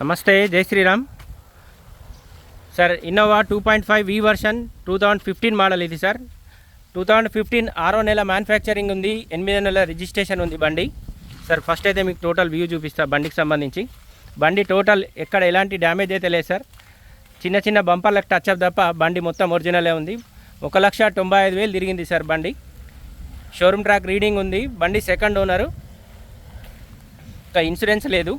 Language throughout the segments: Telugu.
నమస్తే జై Shriram. Sir Innova two point five V version two thousand fifteen model ఇది సార్. టూ థౌజండ్ ఫిఫ్టీన్ ఆరో నెల మ్యానుఫ్యాక్చరింగ్ ఉంది ఎనిమిదో నెల రిజిస్ట్రేషన్ ఉంది బండి. సార్ ఫస్ట్ అయితే మీకు టోటల్ వ్యూ చూపిస్తా బండికి సంబంధించి. బండి టోటల్ ఎక్కడ ఎలాంటి డ్యామేజ్ అయితే లేదు సార్. చిన్న చిన్న బంపర్లకు టచ్ అప్ తప్ప బండి మొత్తం ఒరిజినలే ఉంది. ఒక లక్ష తొంభై ఐదు వేలు తిరిగింది సార్ బండి. షోరూమ్ ట్రాక్ రీడింగ్ ఉంది బండి సెకండ్ ఓనరు ఇంకా ఇన్సూరెన్స్ లేదు.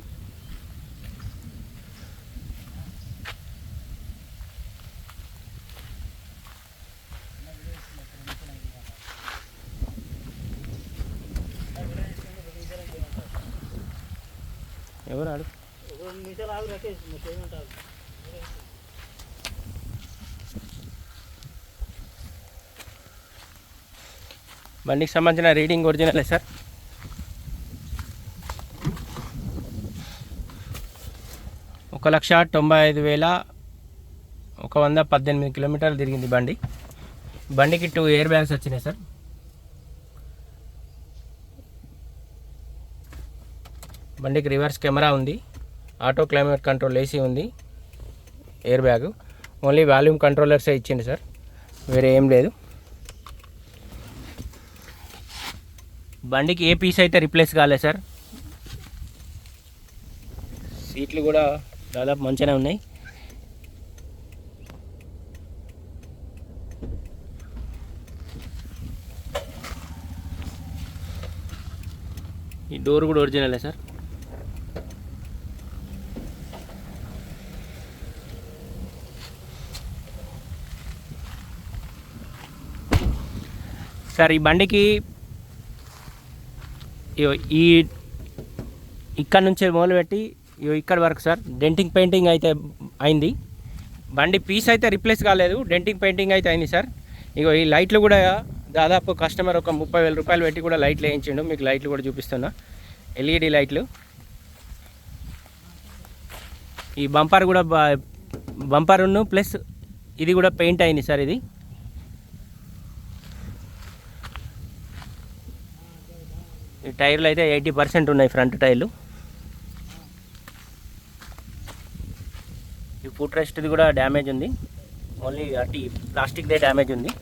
ఎవరు ఆడు? బండికి సంబంధించిన రీడింగ్ ఒరిజినలే సార్? ఒక లక్ష తొంభై ఐదు వేల ఒక వంద పద్దెనిమిది కిలోమీటర్లు తిరిగింది బండి. బండికి టూ ఎయిర్ బ్యాగ్స్ వచ్చినాయి సార్. బండికి రివర్స్ కెమెరా ఉంది. ఆటో క్లైమేట్ కంట్రోల్ ఏసీ ఉంది. Air bag. ఓన్లీ వాల్యూమ్ కంట్రోలర్సే ఇచ్చింది సార్. వేరే ఏం లేదు. బండికి ఏ పీస్ అయితే రిప్లేస్ కాలేదు సార్. సీట్లు కూడా దాదాపు మంచిగానే ఉన్నాయి. ఈ డోర్ కూడా ఒరిజినలే సార్. సార్ ఈ బండికి ఇగో ఈ ఇక్కడ నుంచి మొదలుపెట్టి ఇగో ఇక్కడ వరకు సార్. డెంటింగ్ పెయింటింగ్ అయితే అయింది. బండి పీస్ అయితే రిప్లేస్ కాలేదు. డెంటింగ్ పెయింటింగ్ అయితే అయింది సార్. ఇగో ఈ లైట్లు కూడా దాదాపు కస్టమర్ ఒక ముప్పై వేల రూపాయలు పెట్టి కూడా లైట్లు వేయించిండు. మీకు లైట్లు కూడా చూపిస్తున్నా. ఎల్ఈడి లైట్లు. ఈ బంపర్ కూడా బంపర్ ప్లస్ ఇది కూడా పెయింట్ అయింది సార్ ఇది. టైర్లు అయితే ఎయిటీ పర్సెంట్ ఉన్నాయి ఫ్రంట్ టైర్లు. ఈ ఫుట్ రెస్ట్ది కూడా డ్యామేజ్ ఉంది. ఓన్లీ అటు ప్లాస్టిక్దే డ్యామేజ్ ఉంది.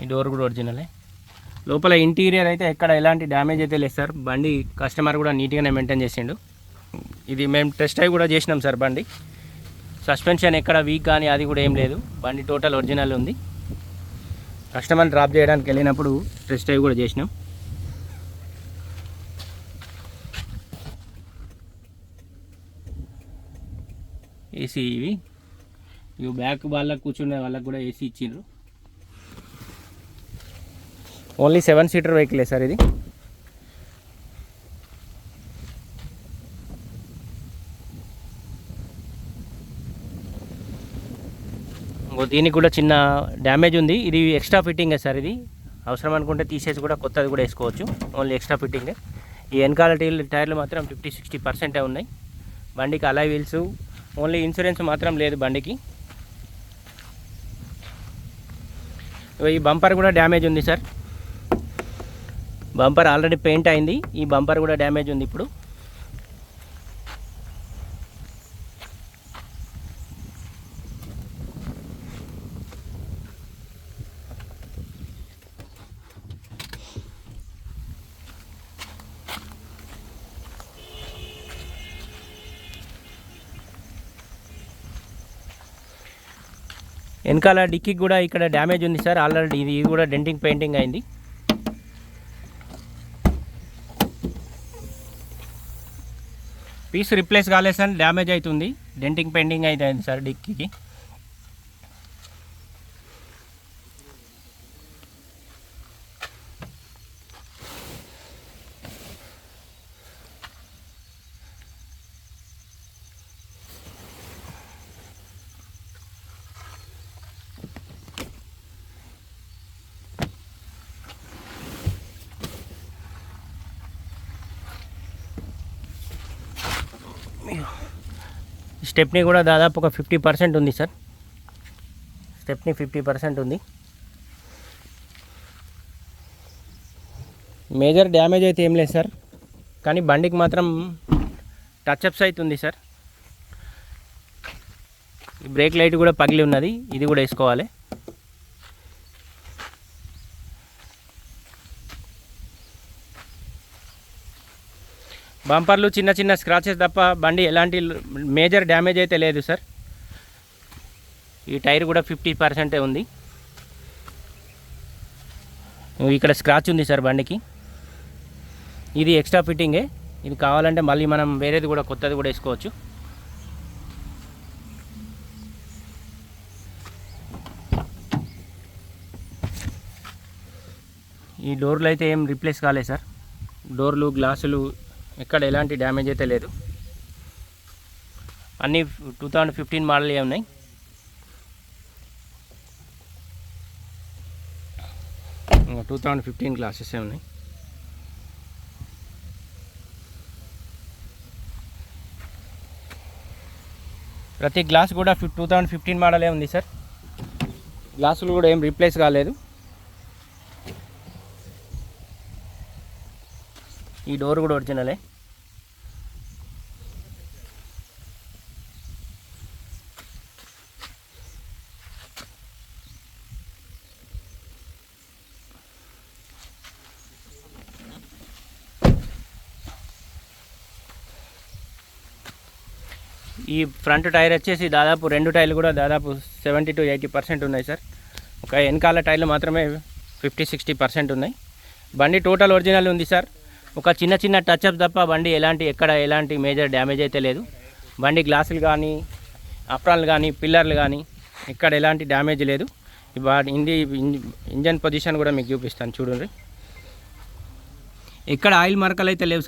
ఈ డోర్ కూడా ఒరిజినలే. లోపల ఇంటీరియర్ అయితే ఎక్కడ ఎలాంటి డ్యామేజ్ అయితే లేదు సార్. బండి కస్టమర్ కూడా నీట్గానే మెయింటైన్ చేసిండు. ఇది మేము టెస్ట్ అయి కూడా చేసినాం సార్ బండి. సస్పెన్షన్ ఎక్కడ వీక్ కానీ అది కూడా ఏం లేదు. బండి టోటల్ ఒరిజినల్ ఉంది. కస్టమర్ డ్రాప్ చేయడానికి వెళ్ళినప్పుడు టెస్ట్ అయి కూడా చేసినాం. ఏసీ ఇవి. ఇవి బ్యాక్ వాళ్ళకు కూర్చునే వాళ్ళకు కూడా ఏసీ ఇచ్చిండ్రు. ఓన్లీ సెవెన్ సీటర్ వెహికలే సార్ ఇది. ఇంకో దీనికి కూడా చిన్న డ్యామేజ్ ఉంది. ఇది ఎక్స్ట్రా ఫిట్టింగే సార్ ఇది? అవసరం అనుకుంటే తీసేసి కూడా కొత్తది కూడా వేసుకోవచ్చు. ఓన్లీ ఎక్స్ట్రా ఫిట్టింగే ఈ వెనకాల టైర్లు టైర్లు మాత్రం ఫిఫ్టీ సిక్స్టీ పర్సెంటే ఉన్నాయి. బండికి అలా వీల్స్ ఓన్లీ ఇన్సూరెన్స్ మాత్రం లేదు బండికి. ఈ బంపర్ కూడా డ్యామేజ్ ఉంది సార్. బంపర్ ఆల్రెడీ పెయింట్ అయింది. ఈ బంపర్ కూడా డ్యామేజ్ ఉంది ఇప్పుడు. వెనకాల డిక్కీ కూడా ఇక్కడ డ్యామేజ్ ఉంది సార్. ఆల్రెడీ ఇది కూడా డెంటింగ్ పెయింటింగ్ అయింది. పీస్ రిప్లేస్ కాలేదు సార్ డ్యామేజ్ అవుతుంది. డెంటింగ్ పెండింగ్ అయితే సార్ డిక్కీకి. స్టెప్ని కూడా దాదాపు ఒక ఫిఫ్టీ పర్సెంట్ ఉంది సార్. స్టెప్ని ఫిఫ్టీ పర్సెంట్ ఉంది. మేజర్ డ్యామేజ్ అయితే ఏం లేదు సార్. కానీ బండికి మాత్రం టచ్అప్స్ ఉంది సార్. బ్రేక్ లైట్ కూడా పగిలి ఉన్నది. ఇది కూడా వేసుకోవాలి. బంపర్లు చిన్న చిన్న స్క్రాచెస్ తప్ప బండి ఎలాంటి మేజర్ డ్యామేజ్ అయితే లేదు సార్ ఈ టైర్ కూడా ఫిఫ్టీ పర్సెంటే ఉంది. ఇక్కడ స్క్రాచ్ ఉంది సార్ బండికి. ఇది ఎక్స్ట్రా ఫిట్టింగే ఇది కావాలంటే మళ్ళీ మనం వేరేది కూడా కొత్తది కూడా వేసుకోవచ్చు. ఈ డోర్లు అయితే ఏం రీప్లేస్ కాలేదు సార్ డోర్లు గ్లాసులు ఎక్కడ ఎలాంటి డ్యామేజ్ అయితే లేదు. అన్నీ టూ థౌజండ్ ఫిఫ్టీన్ మోడల్ ఉన్నాయి. టూ థౌజండ్ ఫిఫ్టీన్ గ్లాసెస్ ఉన్నాయి. ప్రతి గ్లాస్ కూడా టూ థౌజండ్ ఫిఫ్టీన్ మోడలే ఉంది సార్. గ్లాసులు కూడా ఏం రీప్లేస్ కాలేదు. ఈ డోర్ కూడా ఒరిజినలే. ఈ ఫ్రంట్ టైర్ వచ్చేసి దాదాపు రెండు టైర్లు కూడా దాదాపు సెవెంటీ టు ఎయిటీ పర్సెంట్ ఉన్నాయి సార్. ఒక వెనకాల టైర్లు మాత్రమే ఫిఫ్టీ సిక్స్టీ పర్సెంట్ ఉన్నాయి. బండి టోటల్ ఒరిజినల్ ఉంది సార్. ఒక చిన్న చిన్న టచ్అప్ తప్ప బండి ఎలాంటి ఎక్కడ ఎలాంటి మేజర్ డ్యామేజ్ అయితే లేదు. బండి గ్లాసులు కానీ అప్రాన్లు కానీ పిల్లర్లు కానీ ఇక్కడ ఎలాంటి డ్యామేజ్ లేదు. ఇంది ఇంజన్ పొజిషన్ కూడా మీకు చూపిస్తాను చూడండి. ఇక్కడ ఆయిల్ మరకలు అయితే లేవు సార్.